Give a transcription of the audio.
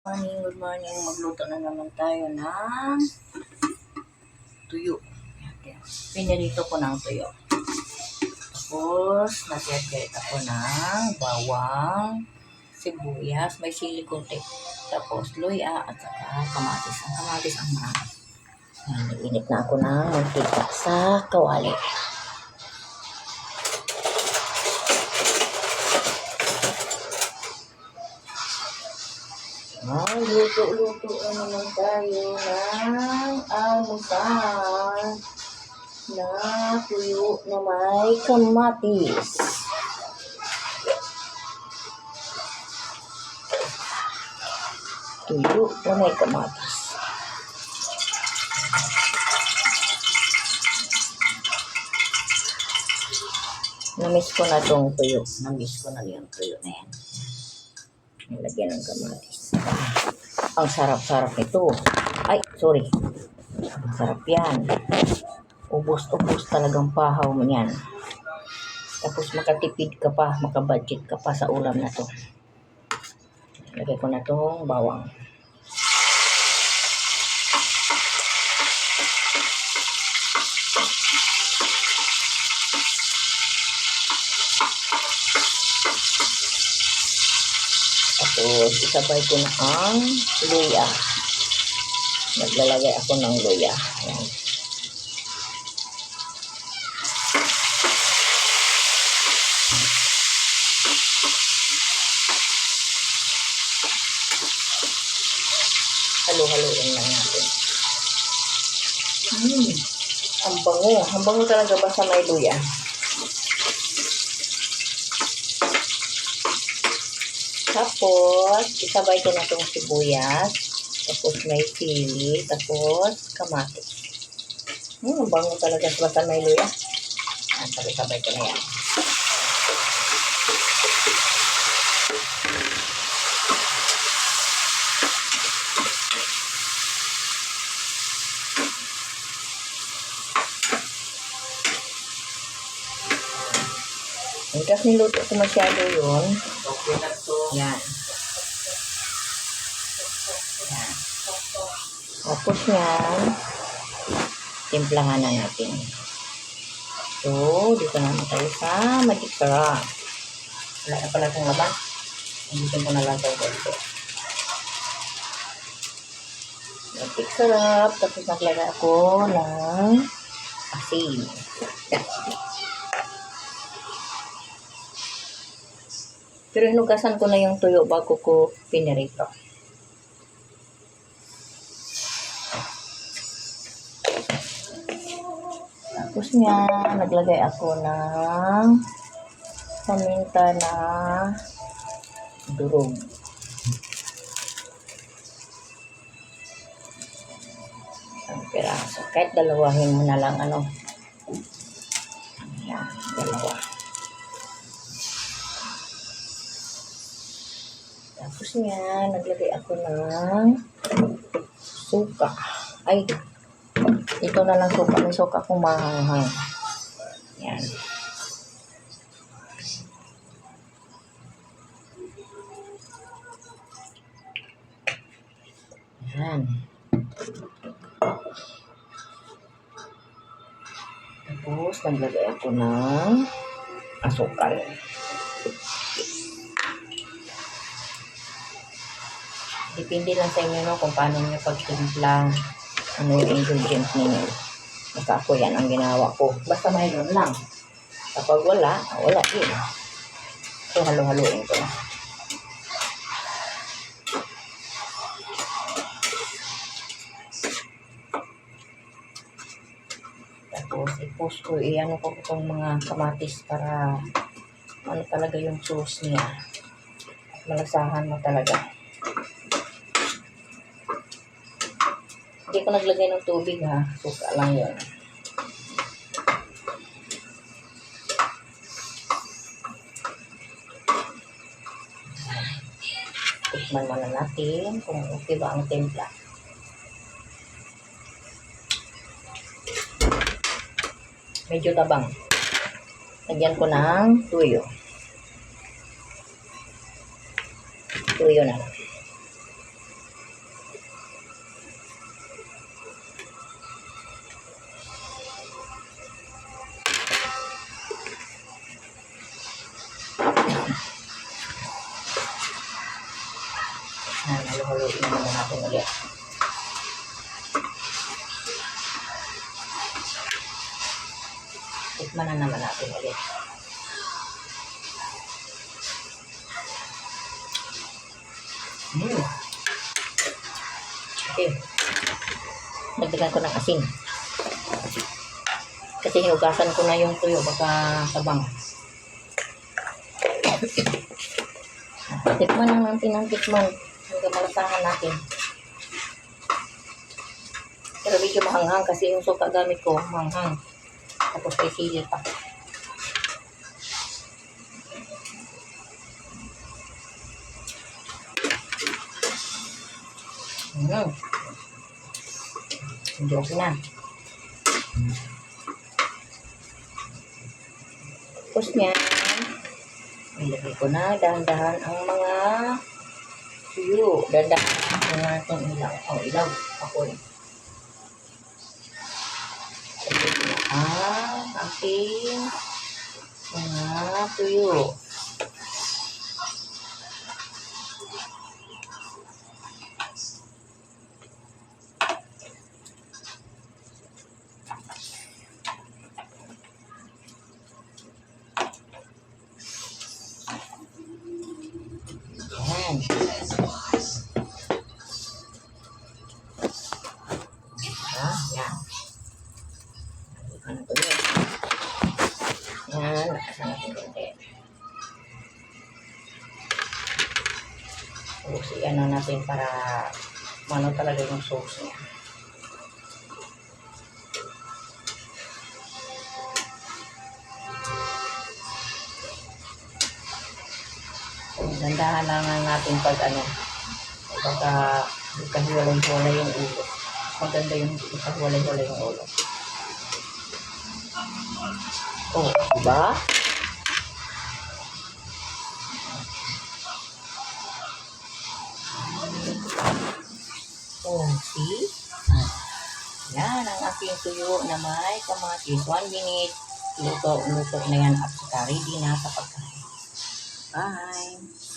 Morning, good morning. Magluto na naman tayo ng tuyo. Pinirito ko ng tuyo. Tapos, nagkakit ako ng bawang, sibuyas, may sili konti. Tapos, luya at saka kamatis. Ang kamatis ang mahal. Ayan, init na ako ng mantika sa kawali. Luto-luto na naman tayo ng almusal na tuyo na may kamatis. Tuyo na may kamatis. Namiss ko na tong tuyo. Namiss ko na yung tuyo na yan. Nilagyan ng kamatis. Ang sarap-sarap nito. Ay, sorry. Ang sarap yan. Ubus-ubus talagang pahaw mo yan. Tapos makatipid ka pa, makabudget ka pa sa ulam na to. Lagay ko na tong bawang. Tapos, isabay ko na ang luya. Naglalagay ako ng luya. Ayan. Halo-haloin lang natin. Hmm. Ang bango. Ang bango talaga ba sa may luya? Tapos, isabay ko na itong sibuyas. Tapos may sili. Tapos, kamatis. Hmm, ang bango talaga basta may luya. Yan, sabay-sabay ko na yan. Kasi niluto ko masyado yun. Okay na to. Yan. Yan. Tapos yan, timplahan na natin. So, dito naman tayo sa magic sarap. Wala na pala itong laban. Dito ko na lang ito konti. Magic sarap. Tapos naglagay ako ng asin. Yan. Pero hinugasan ko na yung tuyo bago ko pinirito. Tapos niya, naglagay ako ng paminta na durog. Isang piraso. Kahit dalawahin mo na lang ano. Yan, dalawa. Tapos niya, naglagay ako ng suka. Ay, ito na lang suka. May suka akong mahanghang. Yan. Yan. Tapos, naglagay ako ng asukal. Depende lang sa inyo no, kung paano nyo pagtimplang ano yung ingredients ninyo. Basta ako yan ang ginawa ko. Basta mayroon lang. Kapag wala, wala din. So, halo-haloin ko na. Tapos, i-post ko, i-ano ko itong mga kamatis para ano talaga yung sauce niya. Malasahan mo talaga. Hindi ko naglagay ng tubig ha. Suka lang yun. Tikman muna natin kung okay ba ang timpla. Medyo tabang. Lagyan ko ng tuyo. Tuyo na lang. Ulit. Tikman na naman natin ulit. Mm. Okay. Nagdagan ko ng asin. Kasi hinugasan ko na yung tuyo baka sabang. tikman lang natin ang tikman. Hanggang malasahan natin. Pero medyo mahanghang kasi yung suka gamit ko, mahanghang. Tapos may sili pa. Mm. Hindi okay na. Tapos niyan, ilagay ko na dahan-dahan ang mga tuyo. Dahan-dahan natin ilaw. Oh, ilaw. Ako rin. Ang aking mga tuyo. I-ano natin para mano talaga yung sauce niya. Dandahan lang natin pag ano, pagka kahiwalay-hiwalay yung ulo. Maganda yung kahiwalay-hiwalay yung ulo. Oh, diba? Yan ang aking tuyo na may kamatis. One minute. Luto, luto na yan at saka ready na sa pagkain. Bye!